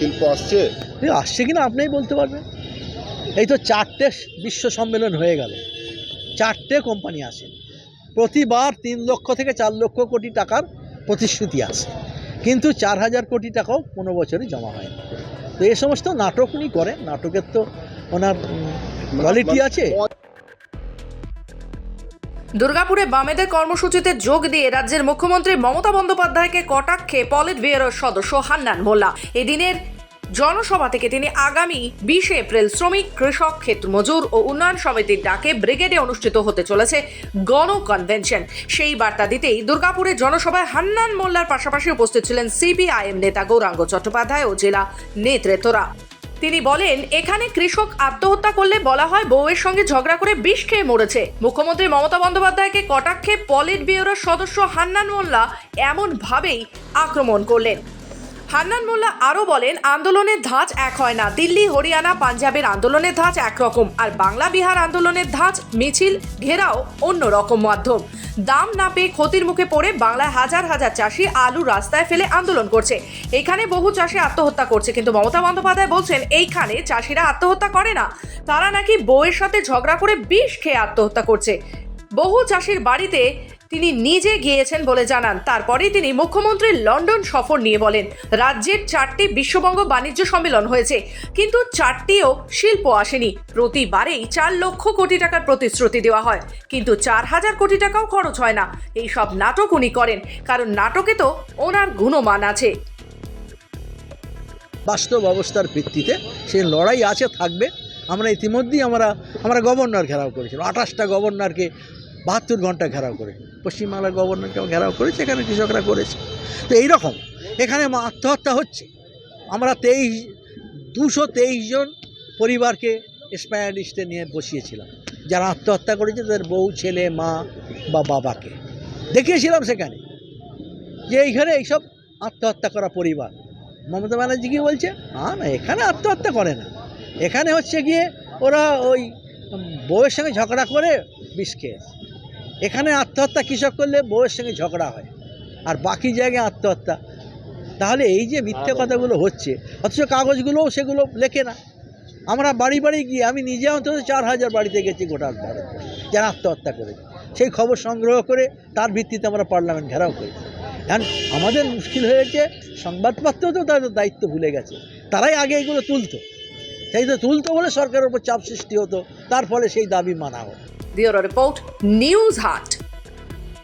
শিল্প আসছে? আসছে কিনা আপনিই বলতে পারবেন। এই তো চারটে বিশ্ব সম্মেলন হয়ে গেল। চারটে কোম্পানি আসে। প্রতিবার তিন লক্ষ থেকে চার লক্ষ কোটি টাকার প্রতিশ্রুতি আছে। কিন্তু চার হাজার কোটি টাকাও কোনো বছরই জমা হয় না তো এ সমস্ত নাটক উনি করেন। নাটকের তো ওনার কোয়ালিটি আছে। দুর্গাপুরে বামেদের কর্মসূচিতে যোগ দিয়ে রাজ্যের মুখ্যমন্ত্রী মমতা বন্দ্যোপাধ্যায়কে কটাক্ষে পলিট ব্যুরোর সদস্য হান্নান মোল্লা। এদিনের জনসভা থেকে তিনি আগামী বিশে এপ্রিল শ্রমিক, কৃষক ক্ষেত্র মজুর ও উন্নয়ন সমিতির ডাকে ব্রিগেডে অনুষ্ঠিত হতে চলেছে গণ কনভেনশন। সেই বার্তা দিতেই দুর্গাপুরে জনসভায় হান্নান মোল্লার পাশাপাশি উপস্থিত ছিলেন সিপিআইএম নেতা গৌরাঙ্গ চট্টোপাধ্যায় ও জেলা নেতৃত্বরা। তিনি বলেন, এখানে কৃষক আত্মহত্যা করলে বলা হয় বউয়ের সঙ্গে ঝগড়া করে বিষ খেয়ে মরেছে। মুখ্যমন্ত্রী মমতা বন্দ্যোপাধ্যায়কে কটাক্ষে পলিট ব্যুরোর সদস্য হান্নান মোল্লা এমন ভাবেই আক্রমণ করলেন। হান্নান মোল্লা আরও বলেন, আন্দোলনের ধাঁচ এক হয় না। দিল্লি, হরিয়ানা, পাঞ্জাবের আন্দোলনের ধাঁচ একরকম। আর বাংলা বিহার আন্দোলনের ধাঁচ মিছিল, ঘেরাও অন্য রকম মাধ্যম। দাম না পেয়ে ক্ষতির মুখে পড়ে বাংলায় হাজার হাজার চাষি আলু রাস্তায় ফেলে আন্দোলন করছে। এখানে বহু চাষি আত্মহত্যা করছে, কিন্তু মমতা বন্দ্যোপাধ্যায় বলছেন, এইখানে চাষিরা আত্মহত্যা করে না। তারা নাকি বউয়ের সাথে ঝগড়া করে বিষ খেয়ে আত্মহত্যা করছে। বহু চাষির বাড়িতে তিনি নিজে গিয়েছেন বলে জানান। তারপরেই তিনি মুখ্যমন্ত্রীর লন্ডন সফর নিয়ে বলেন, রাজ্যের চারটি বিশ্ববঙ্গ বাণিজ্য সম্মেলন হয়েছে, কিন্তু চারটিও শিল্প আসেনি। প্রতিবারেই চার লক্ষ কোটি টাকার প্রতিশ্রুতি দেওয়া হয়, কিন্তু চার হাজার কোটি টাকাও খরচ হয় না। এই সব নাটক উনি করেন, কারণ নাটকে তো ওনার গুণমান আছে। বাস্তব অবস্থার ভিত্তিতে সেই লড়াই আছে, থাকবে। আমরা ইতিমধ্যেই আমরা আমরা গভর্নর ঘেরাও করেছিলাম। আঠাশটা গভর্নরকে বাহাত্তর ঘণ্টা ঘেরাও করে। পশ্চিমবাংলার গভর্নরকেও ঘেরাও করেছে, এখানে কৃষকরা করেছে। তো এই রকম এখানে আত্মহত্যা হচ্ছে। আমরা তেইশ, দুশো জন পরিবারকে লিস্টে নিয়ে বসিয়েছিলাম। যারা আত্মহত্যা করেছে, তাদের বউ, ছেলে, মা বা বাবাকে। দেখিয়েছিলাম সেখানে যে এইখানে এইসব আত্মহত্যা করা পরিবার। মমতা ব্যানার্জি কি বলছে? না না, এখানে আত্মহত্যা করে না। এখানে হচ্ছে গিয়ে ওরা ওই বউয়ের সঙ্গে ঝগড়া করে বিষ খেয়েছে। এখানে আত্মহত্যা কৃষক করলে বউয়ের সঙ্গে ঝগড়া হয় আর বাকি জায়গায় আত্মহত্যা। তাহলে এই যে মিথ্যে কথাগুলো হচ্ছে অথচ কাগজগুলোও সেগুলো লেখে না। আমরা বাড়ি বাড়ি গিয়ে আমি নিজে অন্তত চার হাজার বাড়িতে গেছি গোটা ভারতবর্ষে যারা আত্মহত্যা করেছে। সেই খবর সংগ্রহ করে তার ভিত্তিতে আমরা পার্লামেন্ট ঘেরাও করেছি। এখন আমাদের মুশকিল হয়েছে সংবাদপত্র তো তাদের দায়িত্ব ভুলে গেছে। তারাই আগে এগুলো তুলতো। সেই তো তুলতো বলে সরকারের উপর চাপ সৃষ্টি হতো তার ফলে সেই দাবি মানা হতো। Bureau Report, News Heart.